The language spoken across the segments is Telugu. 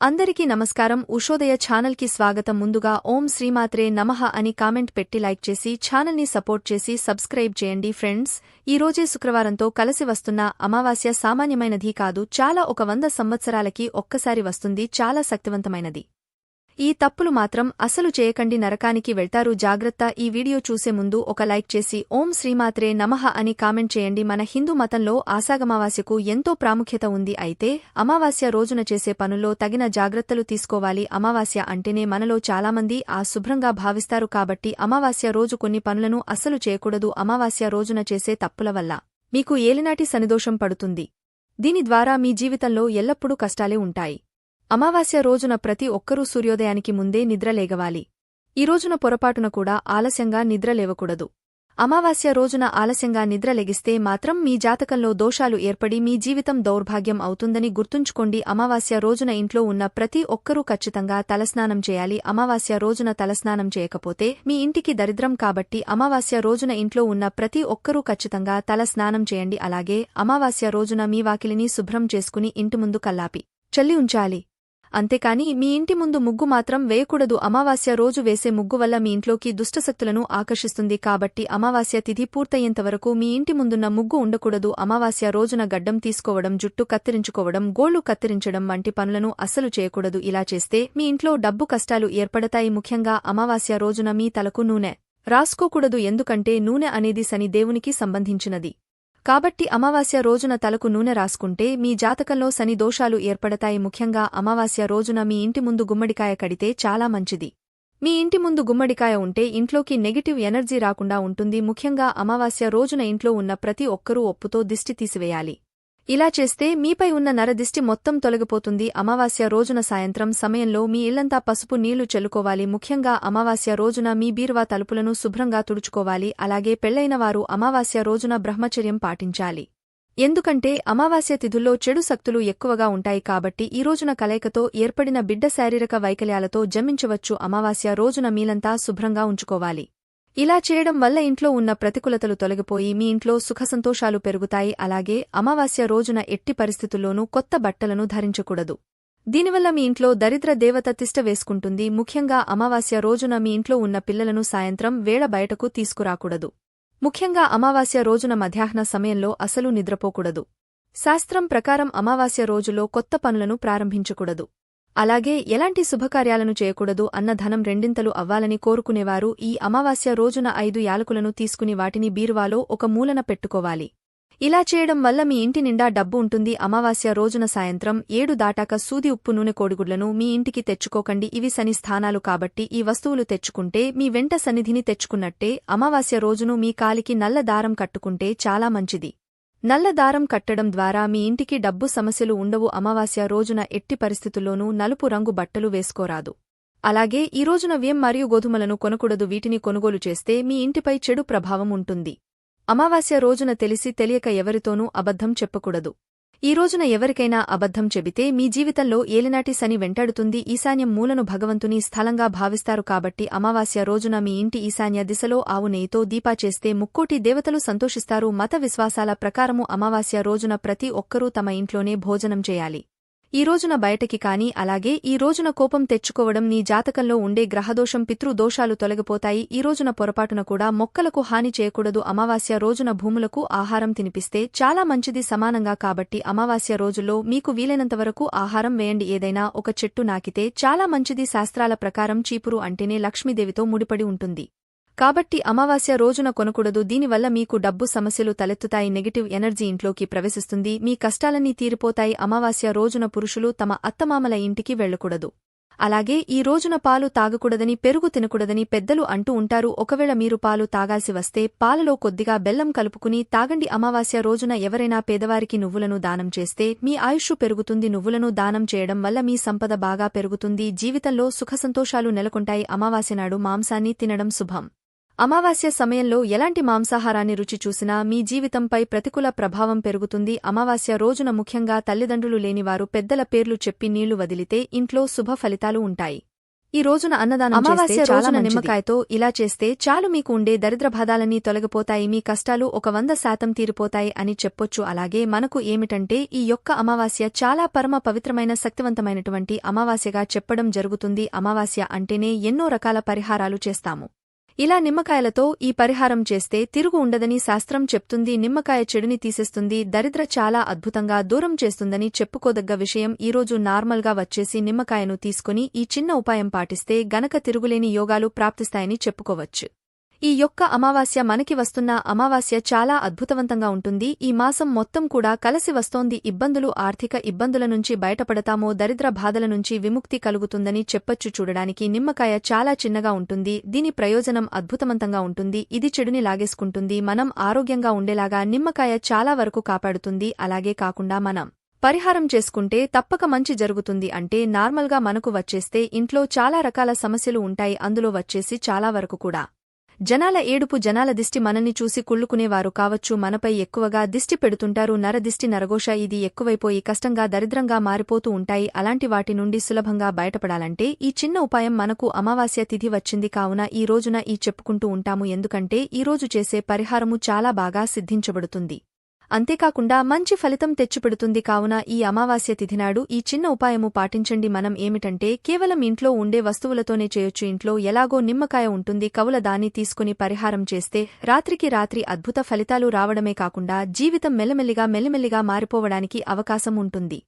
అందరికీ నమస్కారం. ఉషోదయ ఛానల్కి స్వాగతం. ముందుగా ఓం శ్రీమాత్రే నమః అని కామెంట్ పెట్టి లైక్ చేసి ఛానల్ని సపోర్ట్ చేసి సబ్స్క్రైబ్ చేయండి ఫ్రెండ్స్. ఈ రోజే శుక్రవారంతో కలిసి వస్తున్న అమావాస్య సామాన్యమైనది కాదు చాలా ఒక వంద సంవత్సరాలకి ఒక్కసారి వస్తుంది చాలా శక్తివంతమైనది. ఈ తప్పులు మాత్రం అసలు చేయకండి నరకానికి వెళ్తారు. జాగ్రత్త. ఈ వీడియో చూసే ముందు ఒక లైక్ చేసి ఓం శ్రీమాత్రే నమః అని కామెంట్ చేయండి. మన హిందూ మతంలో ఆసాగమావాస్యకు ఎంతో ప్రాముఖ్యత ఉంది. అయితే అమావాస్య రోజున చేసే పనుల్లో తగిన జాగ్రత్తలు తీసుకోవాలి. అమావాస్య అంటేనే మనలో చాలామంది ఆ శుభ్రంగా భావిస్తారు కాబట్టి అమావాస్య రోజు కొన్ని పనులను అస్సలు చేయకూడదు. అమావాస్య రోజున చేసే తప్పుల వల్ల మీకు ఏలినాటి సనిదోషం పడుతుంది. దీని ద్వారా మీ జీవితంలో ఎల్లప్పుడూ కష్టాలే ఉంటాయి. అమావాస్య రోజున ప్రతి ఒక్కరూ సూర్యోదయానికి ముందే నిద్రలేగవాలి. ఈ రోజున పొరపాటున కూడా ఆలస్యంగా నిద్రలేవకూడదు. అమావాస్య రోజున ఆలస్యంగా నిద్రలెగిస్తే మాత్రం మీ జాతకంలో దోషాలు ఏర్పడి మీ జీవితం దౌర్భాగ్యం అవుతుందని గుర్తుంచుకోండి. అమావాస్య రోజున ఇంట్లో ఉన్న ప్రతి ఒక్కరూ ఖచ్చితంగా తలస్నానం చేయాలి. అమావాస్య రోజున తలస్నానం చేయకపోతే మీ ఇంటికి దరిద్రం కాబట్టి అమావాస్య రోజున ఇంట్లో ఉన్న ప్రతి ఒక్కరూ ఖచ్చితంగా తలస్నానం చేయండి. అలాగే అమావాస్య రోజున మీ వాకిలిని శుభ్రం చేసుకుని ఇంటి ముందు కల్లాపి. చల్లి ఉంచాలి. అంతేకాని మీ ఇంటి ముందు ముగ్గు మాత్రం వేయకూడదు. అమావాస్య రోజు వేసే ముగ్గు వల్ల మీ ఇంట్లోకి దుష్టశక్తులను ఆకర్షిస్తుంది కాబట్టి అమావాస్య తిథి పూర్తయ్యేంతవరకు మీ ఇంటి ముందున్న ముగ్గు ఉండకూడదు. అమావాస్య రోజున గడ్డం తీసుకోవడం జుట్టు కత్తిరించుకోవడం గోళ్ళు కత్తిరించడం వంటి పనులను అస్సలు చేయకూడదు. ఇలా చేస్తే మీ ఇంట్లో డబ్బు కష్టాలు ఏర్పడతాయి. ముఖ్యంగా అమావాస్య రోజున మీ తలకు నూనె రాసుకోకూడదు. ఎందుకంటే నూనె అనేది శని దేవునికి సంబంధించినది. కాబట్టి అమావాస్య రోజున తలకు నూనె రాసుకుంటే మీ జాతకంలో శని దోషాలు ఏర్పడతాయి. ముఖ్యంగా అమావాస్య రోజున మీ ఇంటి ముందు గుమ్మడికాయ కడితే చాలా మంచిది. మీ ఇంటి ముందు గుమ్మడికాయ ఉంటే ఇంట్లోకి నెగిటివ్ ఎనర్జీ రాకుండా ఉంటుంది. ముఖ్యంగా అమావాస్య రోజున ఇంట్లో ఉన్న ప్రతి ఒక్కరూ ఒప్పుతో దిష్టి తీసివేయాలి. ఇలా చేస్తే మీపై ఉన్న నరదిష్టి మొత్తం తొలగిపోతుంది. అమావాస్య రోజున సాయంత్రం సమయంలో మీ ఇల్లంతా పసుపు నీళ్ళు చెల్లుకోవాలి. ముఖ్యంగా అమావాస్య రోజున మీ బీరువా తలుపులను శుభ్రంగా తుడుచుకోవాలి. అలాగే పెళ్ళైన వారు అమావాస్య రోజున బ్రహ్మచర్యం పాటించాలి. ఎందుకంటే అమావాస్య తిథుల్లో చెడు శక్తులు ఎక్కువగా ఉంటాయి కాబట్టి ఈ రోజున కలయికతో ఏర్పడిన బిడ్డ శారీరక వైకల్యాలతో జమించవచ్చు. అమావాస్య రోజున మీలంతా శుభ్రంగా ఉంచుకోవాలి. ఇలా చేయడం వల్ల ఇంట్లో ఉన్న ప్రతికూలతలు తొలగిపోయి మీ ఇంట్లో సుఖసంతోషాలు పెరుగుతాయి. అలాగే అమావాస్య రోజున ఎట్టి పరిస్థితుల్లోనూ కొత్త బట్టలను ధరించకూడదు. దీనివల్ల మీ ఇంట్లో దరిద్ర దేవత తిష్ట వేసుకుంటుంది. ముఖ్యంగా అమావాస్య రోజున మీ ఇంట్లో ఉన్న పిల్లలను సాయంత్రం వేళ బయటకు తీసుకురాకూడదు. ముఖ్యంగా అమావాస్య రోజున మధ్యాహ్న సమయంలో అసలు నిద్రపోకూడదు. శాస్త్రం ప్రకారం అమావాస్య రోజులో కొత్త పనులను ప్రారంభించకూడదు. అలాగే ఎలాంటి శుభకార్యాలను చేయకూడదు అన్న ధనం రెండింతలు అవ్వాలని కోరుకునేవారు ఈ అమావాస్య రోజున ఐదు యాలకులను తీసుకుని వాటిని బీరువాలో ఒక మూలన పెట్టుకోవాలి. ఇలా చేయడం వల్ల మీ ఇంటి నిండా డబ్బు ఉంటుంది. అమావాస్య రోజున సాయంత్రం ఏడు దాటాక సూది ఉప్పు నూనె కోడిగుడ్లను మీ ఇంటికి తెచ్చుకోకండి. ఇవి శని స్థానాలు కాబట్టి ఈ వస్తువులు తెచ్చుకుంటే మీ వెంట సన్నిధిని తెచ్చుకున్నట్టే అమావాస్య రోజును మీ కాలికి నల్ల దారం కట్టుకుంటే చాలా మంచిది. నల్లదారం కట్టడం ద్వారా మీ ఇంటికి డబ్బు సమస్యలు ఉండవు అమావాస్య రోజున ఎట్టి పరిస్థితుల్లోనూ నలుపు రంగు బట్టలు వేసుకోరాదు. అలాగే ఈ రోజున వ్యం మరియు గోధుమలను కొనకూడదు వీటిని కొనుగోలు చేస్తే మీ ఇంటిపై చెడు ప్రభావం ఉంటుంది. అమావాస్య రోజున తెలిసి తెలియక ఎవరితోనూ అబద్ధం చెప్పకూడదు. ఈ రోజున ఎవరికైనా అబద్ధం చెబితే మీ జీవితంలో ఏలినాటి శని వెంటాడుతుంది. ఈశాన్యం మూలను భగవంతుని స్థలంగా భావిస్తారు కాబట్టి అమావాస్య రోజున మీ ఇంటి ఈశాన్య దిశలో ఆవు నెయ్యితో దీపా చేస్తే ముక్కోటి దేవతలు సంతోషిస్తారు. మత విశ్వాసాల ప్రకారము అమావాస్య రోజున ప్రతి ఒక్కరూ తమ ఇంట్లోనే భోజనం చేయాలి. ఈ రోజున బయటకి కాని అలాగే ఈ రోజున కోపం తెచ్చుకోవడం నీ జాతకంలో ఉండే గ్రహదోషం పితృదోషాలు తొలగిపోతాయి. ఈ రోజున పొరపాటున కూడా మొక్కలకు హాని చేయకూడదు. అమావాస్య రోజున భూములకు ఆహారం తినిపిస్తే చాలా మంచిది సమానంగా కాబట్టి అమావాస్య రోజుల్లో మీకు వీలైనంతవరకు ఆహారం వేయండి. ఏదైనా ఒక చెట్టు నాకితే చాలా మంచిది. శాస్త్రాల ప్రకారం చీపురు అంటేనే లక్ష్మీదేవితో ముడిపడి ఉంటుంది. కాబట్టి అమావాస్య రోజున కొనకూడదు. దీనివల్ల మీకు డబ్బు సమస్యలు తలెత్తుతాయి. నెగిటివ్ ఎనర్జీ ఇంట్లోకి ప్రవేశిస్తుంది. మీ కష్టాలన్నీ తీరిపోతాయి. అమావాస్య రోజున పురుషులు తమ అత్తమామల ఇంటికి వెళ్ళకూడదు అలాగే ఈ రోజున పాలు తాగకూడదని పెరుగు తినకూడదని పెద్దలు అంటూ ఉంటారు. ఒకవేళ మీరు పాలు తాగాల్సి వస్తే పాలలో కొద్దిగా బెల్లం కలుపుకుని తాగండి. అమావాస్య రోజున ఎవరైనా పేదవారికి నువ్వులను దానం చేస్తే మీ ఆయుష్షు పెరుగుతుంది. నువ్వులను దానం చేయడం వల్ల మీ సంపద బాగా పెరుగుతుంది. జీవితంలో సుఖసంతోషాలు నెలకొంటాయి. అమావాస్య నాడు మాంసాన్ని తినడం శుభం. అమావాస్య సమయంలో ఎలాంటి మాంసాహారాన్ని రుచి చూసినా మీ జీవితంపై ప్రతికూల ప్రభావం పెరుగుతుంది. అమావాస్య రోజున ముఖ్యంగా తల్లిదండ్రులు లేనివారు పెద్దల పేర్లు చెప్పి నీళ్ళు వదిలితే ఇంట్లో శుభ ఫలితాలు ఉంటాయి. ఈ రోజున అన్నదానం అమావాస్య రోజున. నిమ్మకాయతో ఇలా చేస్తే చాలు మీకు ఉండే దరిద్ర బాధాలన్నీ తొలగిపోతాయి. మీ కష్టాలు ఒక వంద శాతం తీరిపోతాయి అని చెప్పొచ్చు. అలాగే మనకు ఏమిటంటే ఈ యొక్క అమావాస్య చాలా పరమ పవిత్రమైన శక్తివంతమైనటువంటి అమావాస్యగా చెప్పడం జరుగుతుంది. అమావాస్య అంటేనే ఎన్నో రకాల పరిహారాలు చేస్తాము. ఇలా నిమ్మకాయలతో ఈ పరిహారం చేస్తే తిరుగు ఉండదని శాస్త్రం చెప్తుంది నిమ్మకాయ చెడుని తీసేస్తుంది దరిద్ర చాలా అద్భుతంగా దూరం చేస్తుందని చెప్పుకోదగ్గ విషయం ఈరోజు నార్మల్గా వచ్చేసి నిమ్మకాయను తీసుకుని ఈ చిన్న ఉపాయం పాటిస్తే గనక తిరుగులేని యోగాలు ప్రాప్తిస్తాయని చెప్పుకోవచ్చు. ఈ యొక్క అమావాస్య మనకి వస్తున్న అమావాస్య చాలా అద్భుతవంతంగా ఉంటుంది. ఈ మాసం మొత్తం కూడా కలసి వస్తోంది. ఇబ్బందులు ఆర్థిక ఇబ్బందుల నుంచి బయటపడతామో దరిద్ర బాధల నుంచి విముక్తి కలుగుతుందని చెప్పొచ్చు చూడడానికి నిమ్మకాయ చాలా చిన్నగా ఉంటుంది. దీని ప్రయోజనం అద్భుతవంతంగా ఉంటుంది. ఇది చెడుని లాగేసుకుంటుంది. మనం ఆరోగ్యంగా ఉండేలాగా నిమ్మకాయ చాలా వరకు కాపాడుతుంది. అలాగే కాకుండా మనం పరిహారం చేసుకుంటే తప్పక మంచి జరుగుతుంది అంటే నార్మల్గా మనకు వచ్చేస్తే ఇంట్లో చాలా రకాల సమస్యలు ఉంటాయి. అందులో వచ్చేసి చాలా వరకు కూడా. జనాల ఏడుపు జనాల దిష్టి మనల్ని చూసి కుళ్ళుకునేవారు కావచ్చు మనపై ఎక్కువగా దిష్టి పెడుతుంటారు నరదిష్టి నరఘోష ఇది ఎక్కువైపోయి కష్టంగా దరిద్రంగా మారిపోతూ ఉంటాయి. అలాంటి వాటి నుండి సులభంగా బయటపడాలంటే ఈ చిన్న ఉపాయం మనకు అమావాస్య తిథి వచ్చింది కావున ఈ రోజున ఈ చెప్పుకుంటూ ఉంటాము. ఎందుకంటే ఈ రోజు చేసే పరిహారము చాలా బాగా సిద్ధించబడుతుంది. అంతేకాకుండా మంచి ఫలితం తెచ్చిపెడుతుంది కావున ఈ అమావాస్య తిథినాడు ఈ చిన్న ఉపాయము పాటించండి. మనం ఏమిటంటే కేవలం ఇంట్లో ఉండే వస్తువులతోనే చేయొచ్చు. ఇంట్లో ఎలాగో నిమ్మకాయ ఉంటుంది. కవుల దాన్ని తీసుకుని పరిహారం చేస్తే రాత్రికి రాత్రి అద్భుత ఫలితాలు రావడమే కాకుండా జీవితం మెల్లమెల్లిగా మెల్లిమెల్లిగా మారిపోవడానికి అవకాశం ఉంటుంది.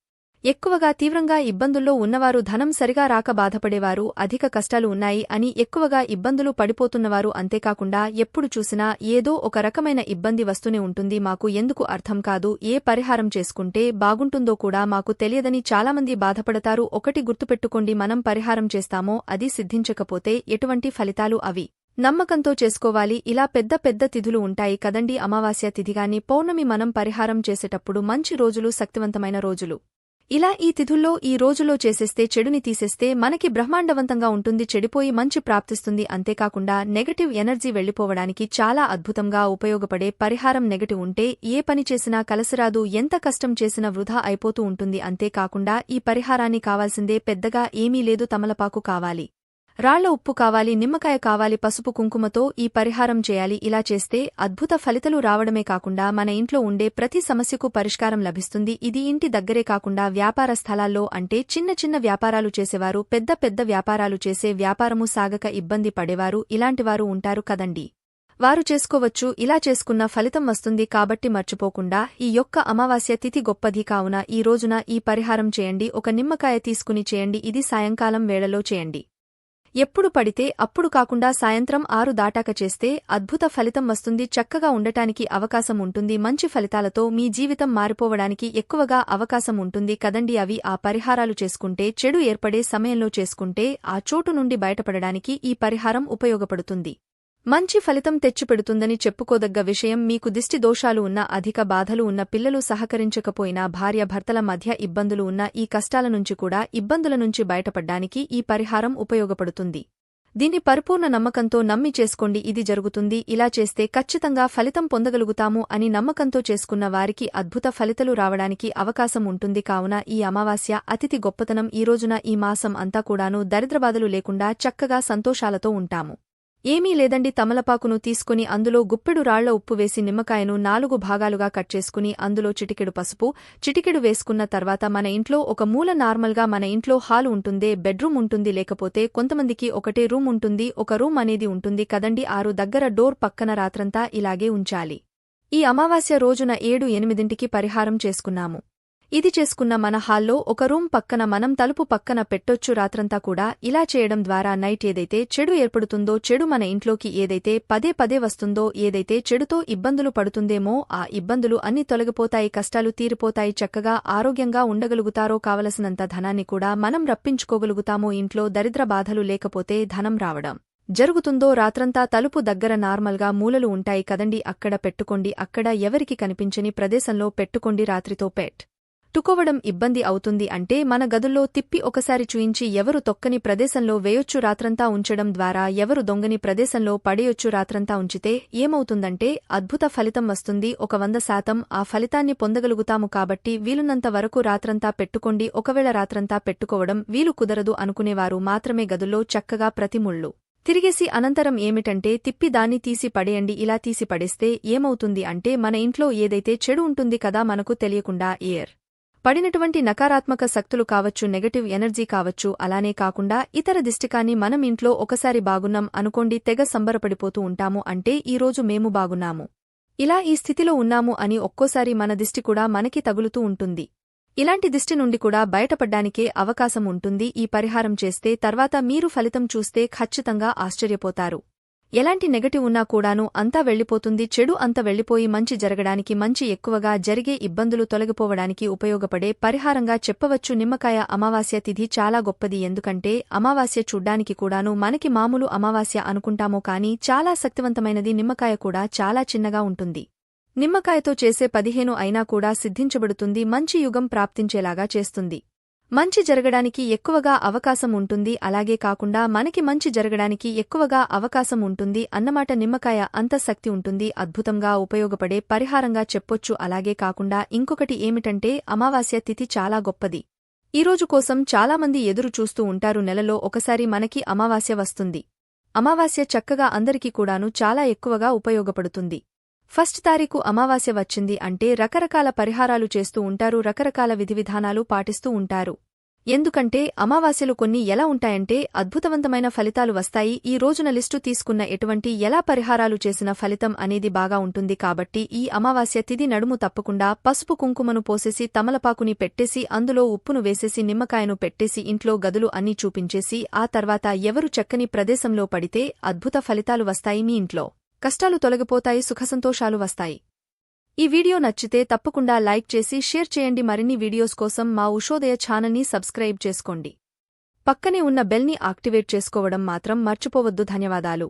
ఎక్కువగా తీవ్రంగా ఇబ్బందుల్లో ఉన్నవారు ధనం సరిగా రాక బాధపడేవారు అధిక కష్టాలు ఉన్నాయి అని ఎక్కువగా ఇబ్బందులు పడిపోతున్నవారు అంతేకాకుండా ఎప్పుడు చూసినా ఏదో ఒక రకమైన ఇబ్బంది వస్తూనే ఉంటుంది. మాకు ఎందుకు అర్థం కాదు. ఏ పరిహారం చేసుకుంటే బాగుంటుందో కూడా మాకు తెలియదని చాలామంది బాధపడతారు. ఒకటి గుర్తుపెట్టుకోండి. మనం పరిహారం చేస్తామో అది సిద్ధించకపోతే ఎటువంటి ఫలితాలు అవి? నమ్మకంతో చేసుకోవాలి. ఇలా పెద్ద పెద్ద తిథులు ఉంటాయి కదండి అమావాస్య తిథిగాని పౌర్ణమి మనం పరిహారం చేసేటప్పుడు మంచి రోజులు శక్తివంతమైన రోజులు. ఇలా ఈ తిథుల్లో ఈ రోజులో చేసేస్తే చెడుని తీసేస్తే మనకి బ్రహ్మాండవంతంగా ఉంటుంది చెడిపోయి మంచి ప్రాప్తిస్తుంది. అంతేకాకుండా నెగటివ్ ఎనర్జీ వెళ్ళిపోవడానికి చాలా అద్భుతంగా ఉపయోగపడే పరిహారం నెగటివ్ ఉంటే ఏ పని చేసినా కలసిరాదు ఎంత కష్టం చేసినా వృధా అయిపోతూ ఉంటుంది. అంతేకాకుండా ఈ పరిహారాన్ని కావాల్సిందే పెద్దగా ఏమీ లేదు తమలపాకు కావాలి. రాళ్ళ ఉప్పు కావాలి నిమ్మకాయ కావాలి పసుపు కుంకుమతో ఈ పరిహారం చేయాలి. ఇలా చేస్తే అద్భుత ఫలితాలు రావడమే కాకుండా మన ఇంట్లో ఉండే ప్రతి సమస్యకు పరిష్కారం లభిస్తుంది. ఇది ఇంటి దగ్గరే కాకుండా వ్యాపార స్థలాల్లో అంటే చిన్న చిన్న వ్యాపారాలు చేసేవారు పెద్ద పెద్ద వ్యాపారాలు చేసే వ్యాపారము సాగక ఇబ్బంది పడేవారు ఇలాంటివారు ఉంటారు కదండి. వారు చేసుకోవచ్చు ఇలా చేసుకున్న ఫలితం వస్తుంది కాబట్టి మర్చిపోకుండా ఈ యొక్క అమావాస్య తిథి గొప్పది కావున ఈ రోజున ఈ పరిహారం చేయండి ఒక నిమ్మకాయ తీసుకుని చేయండి ఇది సాయంకాలం వేళలో చేయండి. ఎప్పుడు పడితే అప్పుడు కాకుండా సాయంత్రం ఆరు దాటాక చేస్తే అద్భుత ఫలితం వస్తుంది. చక్కగా ఉండటానికి అవకాశం ఉంటుంది. మంచి ఫలితాలతో మీ జీవితం మారిపోవడానికి ఎక్కువగా అవకాశం ఉంటుంది. కదండి అవి ఆ పరిహారాలు చేసుకుంటే చెడు ఏర్పడే సమయంలో చేసుకుంటే ఆ చోటు నుండి బయటపడడానికి ఈ పరిహారం ఉపయోగపడుతుంది. మంచి ఫలితం తెచ్చిపెడుతుందని చెప్పుకోదగ్గ విషయం మీకు దిష్టి దోషాలు ఉన్న అధిక బాధలు ఉన్న పిల్లలు సహకరించకపోయినా భార్య భర్తల మధ్య ఇబ్బందులు ఉన్న ఈ కష్టాల నుంచి కూడా ఇబ్బందుల నుంచి బయటపడ్డానికి ఈ పరిహారం ఉపయోగపడుతుంది. దీన్ని పరిపూర్ణ నమ్మకంతో నమ్మి చేసుకోండి ఇది జరుగుతుంది ఇలా చేస్తే ఖచ్చితంగా ఫలితం పొందగలుగుతాము అని నమ్మకంతో చేసుకున్న వారికి అద్భుత ఫలితలు రావడానికి అవకాశం ఉంటుంది. కావున ఈ అమావాస్య అతిథి గొప్పతనం. ఈ రోజున ఈ మాసం అంతా కూడాను దరిద్రబాధలు లేకుండా చక్కగా సంతోషాలతో ఉంటాము. ఏమీ లేదండి తమలపాకును తీసుకుని అందులో గుప్పెడు రాళ్ళ ఉప్పు వేసి నిమ్మకాయను నాలుగు భాగాలుగా కట్ చేసుకుని అందులో చిటికెడు పసుపు చిటికెడు వేసుకున్న తర్వాత మన ఇంట్లో ఒక మూల నార్మల్గా మన ఇంట్లో హాలు ఉంటుందే బెడ్రూమ్ ఉంటుంది లేకపోతే కొంతమందికి ఒకటే రూమ్ ఉంటుంది ఒక రూమ్ అనేది ఉంటుంది కదండి ఆరు దగ్గర డోర్ పక్కన రాత్రంతా ఇలాగే ఉంచాలి. ఈ అమావాస్య రోజున ఏడు ఎనిమిదింటికి పరిహారం చేసుకున్నాము. ఇది చేసుకున్న మన హాల్లో ఒక రూమ్ పక్కన మనం తలుపు పక్కన పెట్టొచ్చు రాత్రంతా కూడా. ఇలా చేయడం ద్వారా నైట్ ఏదైతే చెడు ఏర్పడుతుందో చెడు మన ఇంట్లోకి ఏదైతే పదే పదే వస్తుందో ఏదైతే చెడుతో ఇబ్బందులు పడుతుందేమో ఆ ఇబ్బందులు అన్ని తొలగిపోతాయి కష్టాలు తీరిపోతాయి చక్కగా ఆరోగ్యంగా ఉండగలుగుతారో కావలసినంత ధనాన్ని కూడా మనం రప్పించుకోగలుగుతామో ఇంట్లో దరిద్ర బాధలు లేకపోతే ధనం రావడం జరుగుతుందో రాత్రంతా తలుపు దగ్గర నార్మల్గా మూలలు ఉంటాయి కదండి అక్కడ పెట్టుకోండి అక్కడ ఎవరికి కనిపించని ప్రదేశంలో పెట్టుకోండి రాత్రితో పెట్. పట్టుకోవడం ఇబ్బంది అవుతుంది అంటే మన గదుల్లో తిప్పి ఒకసారి చూయించి ఎవరు తొక్కని ప్రదేశంలో వేయొచ్చు రాత్రంతా ఉంచడం ద్వారా ఎవరు దొంగని ప్రదేశంలో పడేయొచ్చు రాత్రంతా ఉంచితే ఏమవుతుందంటే అద్భుత ఫలితం వస్తుంది. ఒక వంద శాతం ఆ ఫలితాన్ని పొందగలుగుతాము కాబట్టి వీలున్నంత వరకు రాత్రంతా పెట్టుకోండి. ఒకవేళ రాత్రంతా పెట్టుకోవడం వీలు కుదరదు అనుకునేవారు మాత్రమే గదుల్లో చక్కగా ప్రతిముళ్ళు తిరిగేసి అనంతరం ఏమిటంటే తిప్పి దాన్ని తీసి పడేయండి. ఇలా తీసి పడేస్తే ఏమవుతుంది అంటే మన ఇంట్లో ఏదైతే చెడు ఉంటుంది కదా మనకు తెలియకుండా ఎయిర్ పడినటువంటి నకారాత్మక శక్తులు కావచ్చు నెగటివ్ ఎనర్జీ కావచ్చు అలానే కాకుండా ఇతర దిష్టికాన్ని మనం ఇంట్లో ఒకసారి బాగున్నాం అనుకోండి తెగ సంబరపడిపోతూ ఉంటాము అంటే ఈరోజు మేము బాగున్నాము. ఇలా ఈ స్థితిలో ఉన్నాము అని ఒక్కోసారి మన దిష్టి కూడా మనకి తగులుతూ ఉంటుంది. ఇలాంటి దిష్టి నుండి కూడా బయటపడ్డానికే అవకాశం ఉంటుంది. ఈ పరిహారం చేస్తే తర్వాత మీరు ఫలితం చూస్తే ఖచ్చితంగా ఆశ్చర్యపోతారు. ఎలాంటి నెగటివ్ ఉన్నా కూడాను అంతా వెళ్ళిపోతుంది చెడు అంత వెళ్ళిపోయి మంచి జరగడానికి మంచి ఎక్కువగా జరిగే ఇబ్బందులు తొలగిపోవడానికి ఉపయోగపడే పరిహారంగా చెప్పవచ్చు. నిమ్మకాయ అమావాస్య తిథి చాలా గొప్పది. ఎందుకంటే అమావాస్య చూడ్డానికి కూడాను మనకి మామూలు అమావాస్య అనుకుంటామో కానీ చాలా శక్తివంతమైనది నిమ్మకాయ కూడా చాలా చిన్నగా ఉంటుంది. నిమ్మకాయతో చేసే పదిహేను అయినా కూడా సిద్ధించబడుతుంది మంచి యుగం ప్రాప్తించేలాగా చేస్తుంది. మంచి జరగడానికి ఎక్కువగా అవకాశం ఉంటుంది. అలాగే కాకుండా మనకి మంచి జరగడానికి ఎక్కువగా అవకాశం ఉంటుంది అన్నమాట నిమ్మకాయ అంత శక్తి ఉంటుంది. అద్భుతంగా ఉపయోగపడే పరిహారంగా చెప్పొచ్చు. అలాగే కాకుండా ఇంకొకటి ఏమిటంటే అమావాస్య తిథి చాలా గొప్పది. ఈరోజు కోసం చాలామంది ఎదురు చూస్తూ ఉంటారు. నెలలో ఒకసారి మనకి అమావాస్య వస్తుంది. అమావాస్య చక్కగా అందరికీ కూడాను చాలా ఎక్కువగా ఉపయోగపడుతుంది. ఫస్ట్ తారీఖు అమావాస్య వచ్చింది అంటే రకరకాల పరిహారాలు చేస్తూ ఉంటారు రకరకాల విధివిధానాలు పాటిస్తూ ఉంటారు. ఎందుకంటే అమావాస్యలు కొన్ని ఎలా ఉంటాయంటే అద్భుతవంతమైన ఫలితాలు వస్తాయి. ఈ రోజున లిస్టు తీసుకున్న ఎటువంటి ఎలా పరిహారాలు చేసిన ఫలితం అనేది బాగా ఉంటుంది కాబట్టి ఈ అమావాస్య తిది నడుము తప్పకుండా పసుపు కుంకుమను పోసేసి తమలపాకుని పెట్టేసి అందులో ఉప్పును వేసేసి నిమ్మకాయను పెట్టేసి ఇంట్లో గదులు అన్నీ చూపించేసి ఆ తర్వాత ఎవరు చక్కని ప్రదేశంలో పడితే అద్భుత ఫలితాలు వస్తాయి మీ ఇంట్లో. కష్టాలు తొలగిపోతాయి సుఖసంతోషాలు వస్తాయి. ఈ వీడియో నచ్చితే తప్పకుండా లైక్ చేసి షేర్ చేయండి. మరిన్ని వీడియోస్ కోసం మా ఉషోదయ ఛానల్ని సబ్స్క్రైబ్ చేసుకోండి. పక్కనే ఉన్న బెల్ని యాక్టివేట్ చేసుకోవడం మాత్రం మర్చిపోవద్దు. ధన్యవాదాలు.